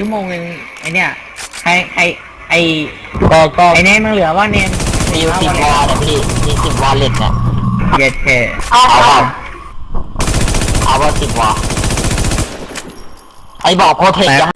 ชั่วโมงนึงไอเนี่ยใครใครไอก็ก็ไอเนมมันเหลือว่าเนมมีอยู่สิบวอลเนี่ยพี่มีสิบวอลเล็ตเนี่ยเย็ดเคเอาเปล่าเอาว่าสิบวอลไอ้บอกโปรเทคยัง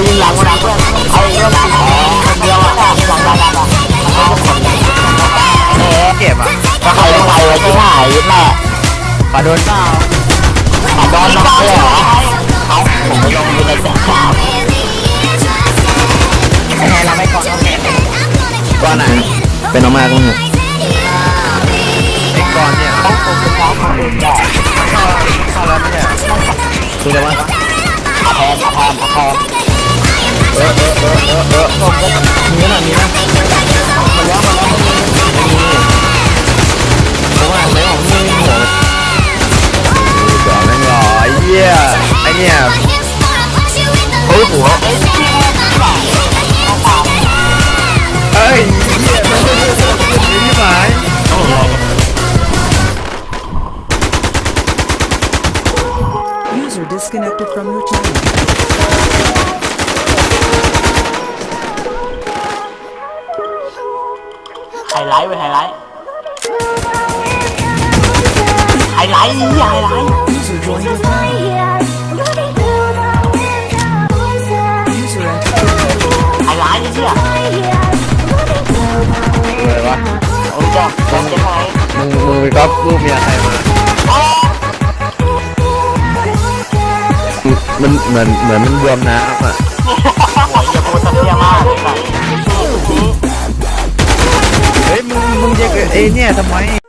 พี่มาเลยเฮ้ยหลังหลังเพื่อนไอ้เรื่องคนเดียวอะหลังหลังหลังหลังเอ๊ะเก็บอะก็ใครต้องไปไว้ที่ไหนแม่ปาโดนเปล่ามาโดนน้องเลยเหรอเขาผมไม่ลงอยู่ในแสงขาวคะแนนเราไม่ก่อนโอเคก้อนไหนเป็นออกมาตรงนี้ไอ้ก้อนเนี่ยต้องผมเป็นน้องของคุณบอกเข้าเข้าแล้วไม่ใช่คือจะว่าอาแพนอาแพนอ าแพน เออเออเออเออเออมีนะมีนะมาแล้วมาแล้วไม่มีเพราะว่าไม่ของมึงหัวก่อนแม่งหล่อไอ้เหี้ยไอ้เนี่ย เฮ้ยหัว เอ้ยเหี้ยมันจะดูที่หมาย User disconnected from your channel. ไฮไลท์ไว้ไฮไลท์ไฮไลท์ไฮไลท์ไฮไลท์เชี่ยเลยวะโอ้ยจ้าจ้าเจ๊ไหมมึงมึงไปก๊อปรูปเมียใครมามันเหมือนเหมือนมันบวมน้ำอะ เนี่ยทำไม